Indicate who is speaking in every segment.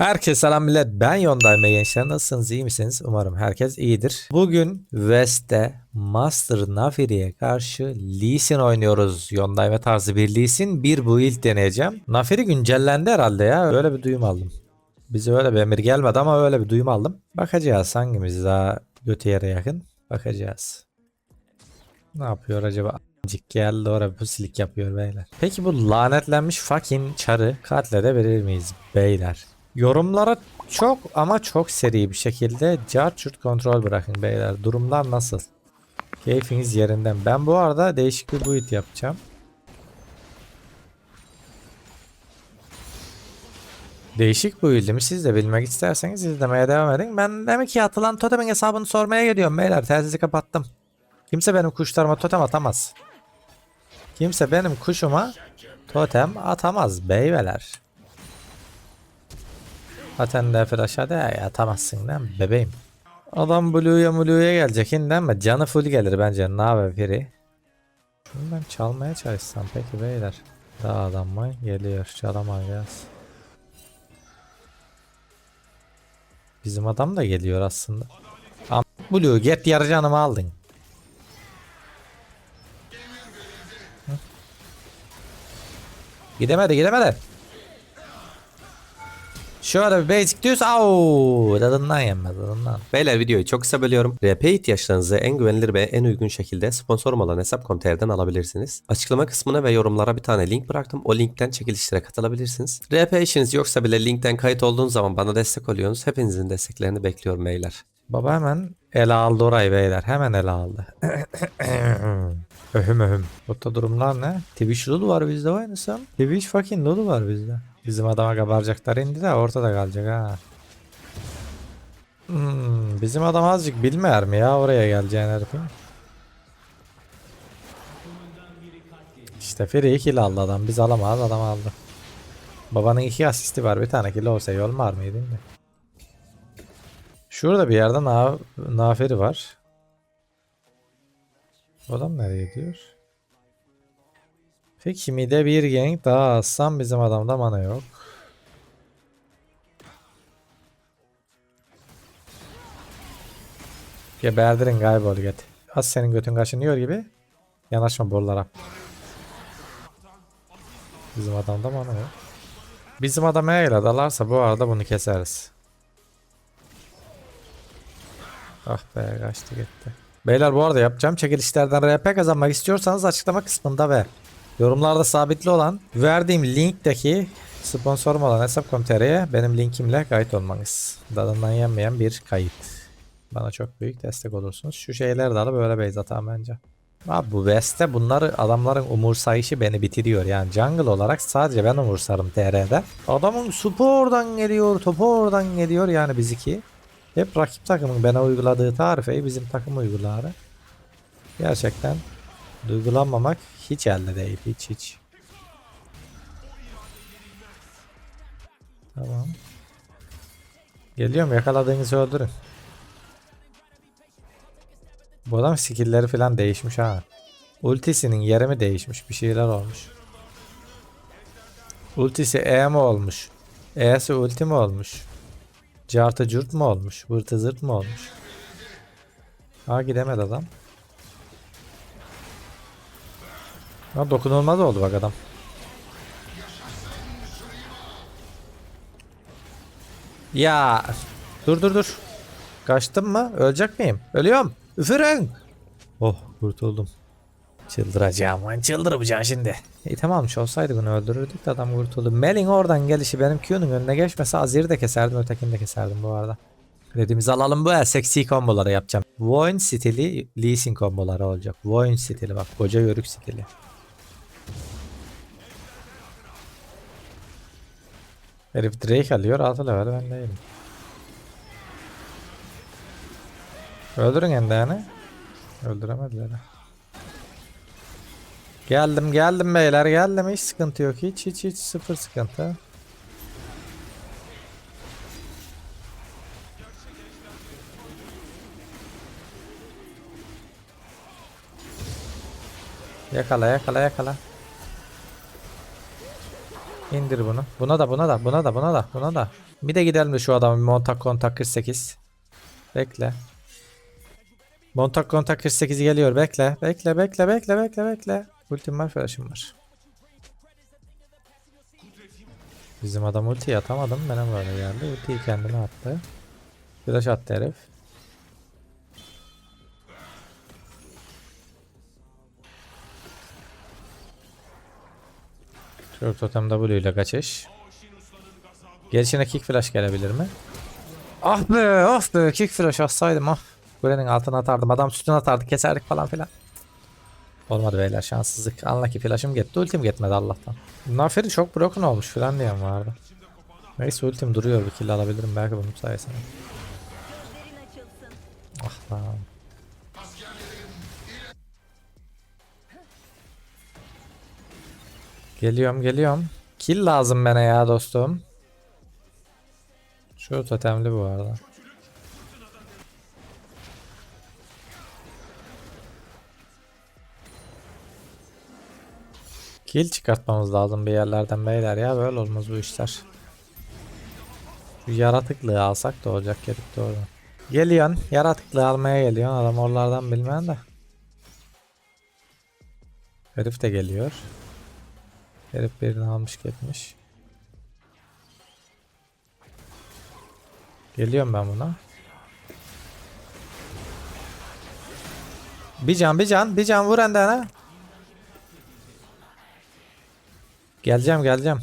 Speaker 1: Herkese selam millet. Ben Yondayma gençler. Nasılsınız? iyi misiniz? Umarım herkes iyidir. Bugün West'te Master Nafiri'ye karşı Lee Sin oynuyoruz. Yondayma tarzı bir Lee Sin. Bir build deneyeceğim. Nafiri güncellendi herhalde ya. Öyle bir duyum aldım. Bize öyle bir emir gelmedi ama öyle bir duyum aldım. Bakacağız hangimiz daha götü yere yakın. Bakacağız. Ne yapıyor acaba? Cik geldi oraya pusilik yapıyor beyler. Peki bu lanetlenmiş fucking çarı katledebilir miyiz beyler? Yorumlara çok ama çok seri bir şekilde carçurt kontrol bırakın beyler. Durumlar nasıl? Keyfiniz yerinden. Ben bu arada değişik bir build yapacağım. Değişik build'imi siz de bilmek isterseniz izlemeye devam edin. Ben demek ki atılan totemin hesabını sormaya gidiyorum beyler. Telsizi kapattım. Kimse benim kuşlarıma totem atamaz. Kimse benim kuşuma totem atamaz beyveler. Zaten de flash hadi ya atamazsın değil mi bebeğim? Adam Blue'ya Blue'ya gelecek değil mi? Canı full gelir bence. Ne haber Firi? Şunu ben çalmaya çalışsam peki beyler. Daha adam mı? Geliyor. Çalamayacağız. Bizim adam da geliyor aslında. Am Blue get yarı canımı aldın. Gidemedi gidemedi. Şöyle bir basic düz. Au, tadından yenmez tadından.
Speaker 2: Beyler videoyu çok kısa bölüyorum. RP ihtiyaçlarınızı en güvenilir ve en uygun şekilde sponsorum olan hesap.com.tr'den alabilirsiniz. Açıklama kısmına ve yorumlara bir tane link bıraktım. O linkten çekilişlere katılabilirsiniz. RP işiniz yoksa bile linkten kayıt olduğunuz zaman bana destek oluyorsunuz. Hepinizin desteklerini bekliyorum beyler.
Speaker 1: Baba hemen ele aldı orayı beyler. Hemen ele aldı. öhüm öhüm. Burada durumlar ne? Twitch Lulu var bizde oynasam. Twitch fucking Lulu var bizde. Bizim adama kabaracaklar indi de ortada kalacak ha. Hmm, bizim adam azıcık bilmeyer mi ya oraya geleceğini herifin. İşte Free kill aldı adam. Biz alamaz adam aldı. Babanın iki asisti var. Bir tane kill olsa yol var mıydı? mi? Şurada bir yerde na Naferi var. Adam nereye gidiyor? Peki mide bir gank daha alsam bizim adamda mana yok. Geberdirin kaybol get. Az senin götün kaşınıyor gibi. Yanaşma borulara. Bizim adamda mana yok. Bizim adam eğer dalarsa bu arada bunu keseriz. Ah be kaçtı gitti. Beyler bu arada yapacağım çekilişlerden RP kazanmak istiyorsanız açıklama kısmında ve yorumlarda sabitli olan verdiğim linkteki sponsorum olan hesap.com.tr'ye benim linkimle kayıt olmanız. Dadından yenmeyen bir kayıt. Bana çok büyük destek olursunuz. Şu şeyleri de alıp böyle base atalım bence. Abi bu West'te bunları adamların umursayışı beni bitiriyor. Yani jungle olarak sadece ben umursarım TR'de. Adamın supu oradan geliyor, topu oradan geliyor yani biz iki. Hep rakip takımın bana uyguladığı tarifeyi bizim takım uygular. Gerçekten duygulanmamak hiç elde değil. Hiç hiç. Tamam. Geliyorum yakaladığınızı öldürün. Bu adam skill'leri falan değişmiş ha. Ultisinin yeri mi değişmiş? Bir şeyler olmuş. Ultisi E mi olmuş? E'si ulti mi olmuş? Cartı cürt mu olmuş? Vırtı zırt mı olmuş? Ha gidemedi adam. Ha dokunulmaz oldu bak adam. Ya dur dur dur. Kaçtım mı? Ölecek miyim? Ölüyorum. Üfürün. Oh kurtuldum. Çıldıracağım çıldıracağım şimdi. İyi tamammış olsaydı bunu öldürürdük de adam kurtuldu. Melin oradan gelişi benim Q'nun önüne geçmese Azir'i de keserdim ötekini de keserdim bu arada. Dediğimizi alalım bu el seksi komboları yapacağım. Voin stili Lee Sin komboları olacak. Voin stili bak koca yörük stili. Herif Drake alıyor 6 level ben değilim. Öldürün endağını. Öldüremediler. Geldim geldim beyler geldim hiç sıkıntı yok hiç hiç hiç sıfır sıkıntı. Yakala yakala yakala. İndir bunu. Buna da buna da buna da buna da buna da. Bir de gidelim de şu adamın montak kontak 48. Bekle. Montak kontak 48 geliyor. Bekle. Bekle bekle bekle bekle bekle. Ultim var flash'ım var. Bizim adam ultiyi atamadım. Benim böyle geldi. Ultiyi kendine attı. Flash attı herif. Şu totem W ile kaçış. Gelişine kick flash gelebilir mi? Ah be ah be kick flash atsaydım ah. Kulenin altına atardım adam sütun atardı keserdik falan filan. Olmadı beyler şanssızlık. Anla ki flash'ım gitti ultim gitmedi Allah'tan. Naferi çok broken olmuş filan diyen vardı. Neyse ultim duruyor bir kill alabilirim belki bunun sayesinde. Ah lan. Geliyorum geliyorum. Kill lazım bana ya dostum. Şu totemli bu arada. Kill çıkartmamız lazım bir yerlerden beyler ya böyle olmaz bu işler. Şu yaratıklığı alsak da olacak gelip doğru. Geliyorsun yaratıklığı almaya geliyorsun adam oralardan bilmem de. Herif de geliyor. Herif birini almış gitmiş. Geliyorum ben buna. Bir can bir can bir can vur endene. Geleceğim geleceğim.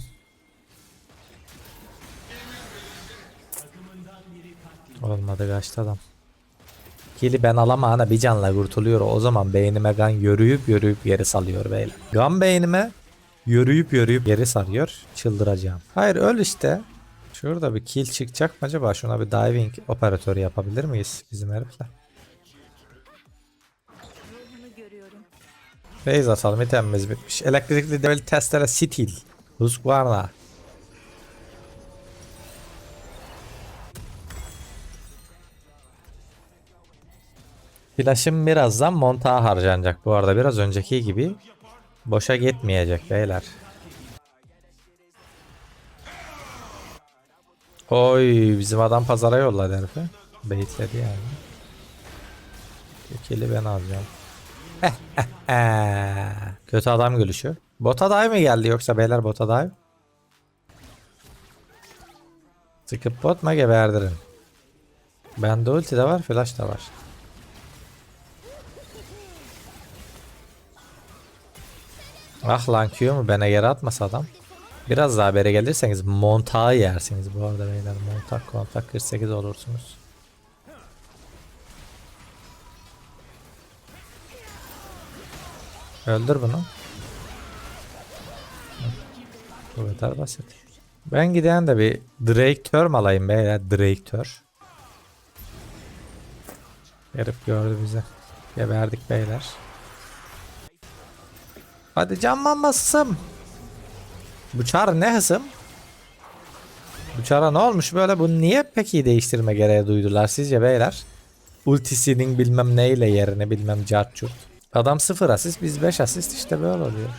Speaker 1: Olmadı kaçtı adam. Kili ben alamana bir canla kurtuluyor. O zaman beynime gan yürüyüp yürüyüp geri salıyor beyler. Gan beynime yürüyüp yürüyüp geri sarıyor. Çıldıracağım. Hayır öl işte. Şurada bir kill çıkacak mı acaba? Şuna bir diving operatörü yapabilir miyiz bizim herifle? Base atalım itemimiz bitmiş. Elektrikli devil testere stil. Husqvarna. Flash'ım birazdan montağa harcanacak bu arada. Biraz önceki gibi boşa gitmeyecek beyler. Oy bizim adam pazara yolladı herifi. Baitledi yani. İkili ben alacağım. Kötü adam gülüşü. Bota dive mi geldi yoksa beyler bota dive? Sıkıp bot mu geberdirin. Bende ulti de var flash da var. Ah lan Q mu bana yere atmasa adam. Biraz daha beri gelirseniz montağı yersiniz bu arada beyler. Montak kontak 48 olursunuz. Öldür bunu. Bu kadar basit. Ben giden de bir Drake mi alayım beyler? Drake Herif gördü bizi. Geberdik beyler. Hadi canlanmasın. Bu çar ne hısım? Bu çara ne olmuş böyle? Bu niye peki değiştirme gereği duydular sizce beyler? Ultisinin bilmem neyle yerine bilmem carçurt. Adam 0 asist biz 5 asist işte böyle oluyor.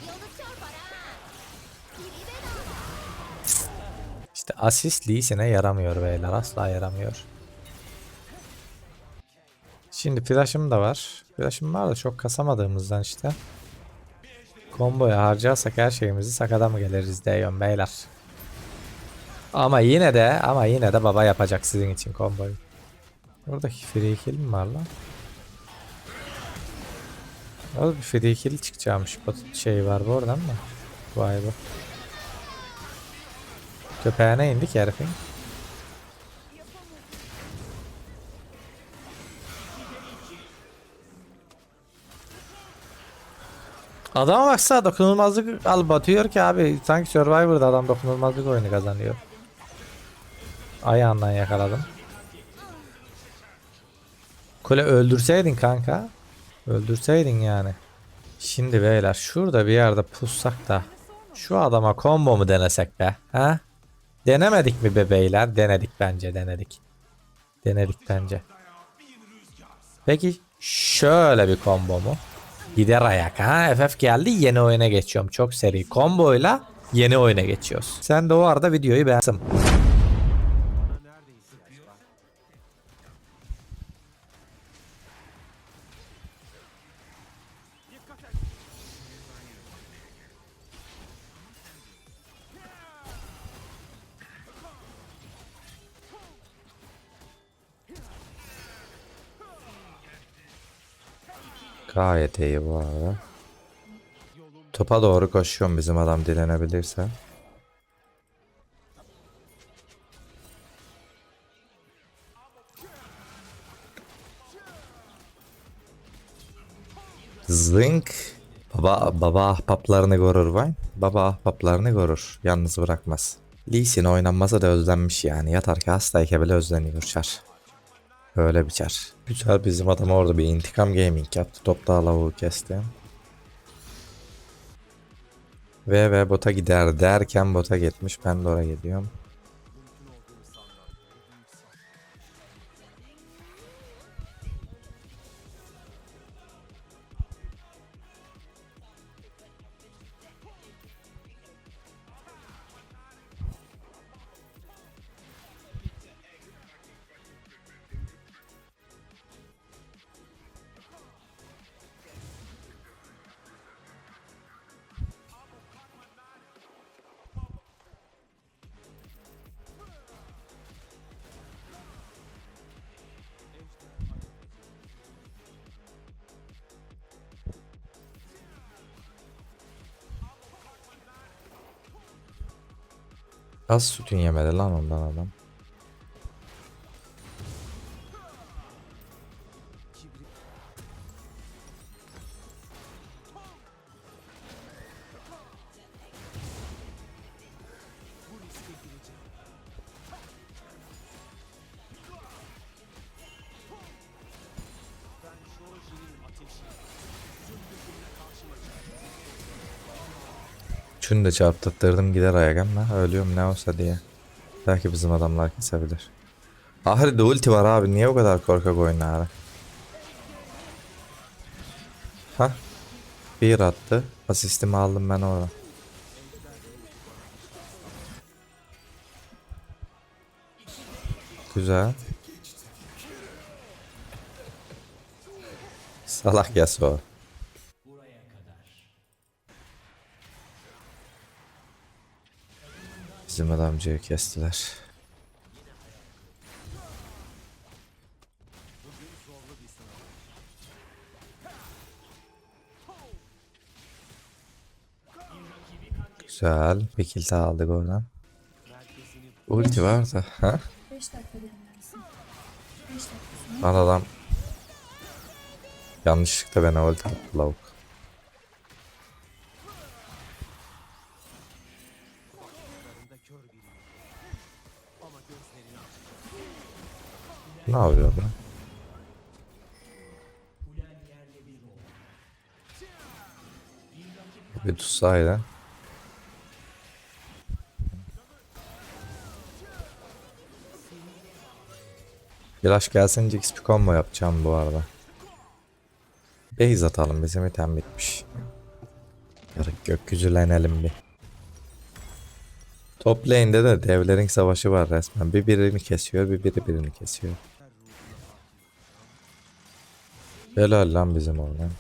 Speaker 1: İşte asist Lee'sine yaramıyor beyler asla yaramıyor. Şimdi flash'ım da var. Flash'ım var da çok kasamadığımızdan işte. Komboya harcarsak her şeyimizi sakada mı geliriz diyorum beyler. Ama yine de ama yine de baba yapacak sizin için komboyu. Buradaki free kill mi var lan? Orada bir free kill çıkacakmış. Şey var bu oradan mı? Vay be. Köpeğine indik herifin. Adama baksana dokunulmazlık al batıyor ki abi sanki Survivor'da adam dokunulmazlık oyunu kazanıyor. Ayağından yakaladım. Kule öldürseydin kanka. Öldürseydin yani. Şimdi beyler şurada bir yerde pussak da şu adama combo mu denesek be? Ha? Denemedik mi be beyler? Denedik bence denedik. Denedik bence. Peki şöyle bir combo mu? Gider ayak ha. FF geldi yeni oyuna geçiyorum. Çok seri. Komboyla yeni oyuna geçiyoruz. Sen de o arada videoyu beğensin. Gayet iyi bu arada. Topa doğru koşuyorum bizim adam dilenebilirse. Zınk. Baba, baba ahbaplarını görür vay. Baba ahbaplarını görür. Yalnız bırakmaz. Lee Sin oynanmasa da özlenmiş yani. Yatarken hastayken bile özleniyor çar. Öyle bir çar. Güzel bizim adam orada bir intikam gaming yaptı. Topta lavuğu kesti. Ve ve bota gider derken bota gitmiş. Ben de oraya gidiyorum. Az sütün yemedi lan ondan adam. Şunu da çarptırdım gider ayak ama ölüyorum ne olsa diye. Belki bizim adamlar kesebilir. Ahri de ulti var abi niye o kadar korkak oynar? Ha? Bir attı. Asistimi aldım ben orada. Güzel. Salak Yasuo. Bizim adamcıyı kestiler. Güzel. Bir kill daha aldık oradan. Ulti var da. Ha?
Speaker 3: 5 dakika dinlensin. 5 dakika sonra
Speaker 1: Lan adam. Yanlışlıkla bana ulti attı lavuk. Ne yapıyor lan? Bir tutsaydı. Flash gelsin bir combo yapacağım bu arada. Base atalım bizim item bitmiş. Yarık gökyüzülenelim bir. Top lane'de de devlerin savaşı var resmen. Bir birini kesiyor, bir biri birini kesiyor. Helal lan bizim oradan.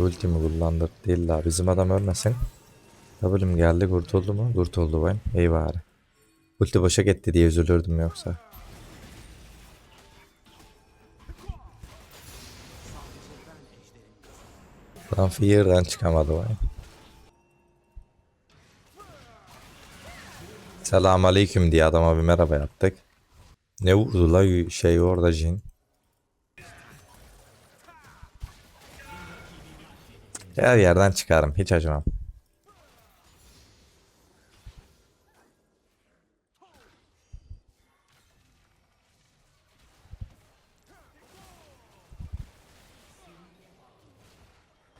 Speaker 1: Ultimi kullandık değil la bizim adam ölmesin. W'm geldi kurtuldu mu? Kurtuldu ben. İyi bari. Ulti boşa gitti diye üzülürdüm yoksa. Lan Fear'dan çıkamadı vay. Selam aleyküm diye adama bir merhaba yaptık. Ne vurdu la şey orada Jin. Her yerden çıkarım hiç acımam.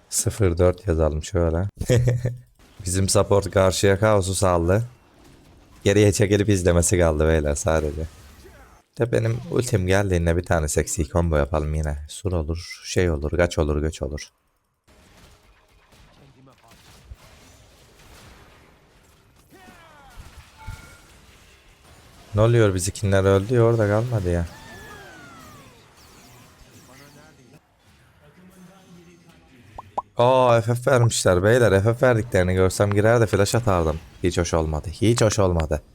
Speaker 1: Sıfır dört yazalım şöyle. Bizim support karşıya kaosu saldı. Geriye çekilip izlemesi kaldı beyler sadece. De benim ultim geldiğinde bir tane seksi combo yapalım yine. Sur olur, şey olur, gaç olur, göç olur. Ne oluyor bizikinler öldü ya orada kalmadı ya. Aa FF vermişler beyler FF verdiklerini görsem girer de flash atardım. Hiç hoş olmadı. Hiç hoş olmadı.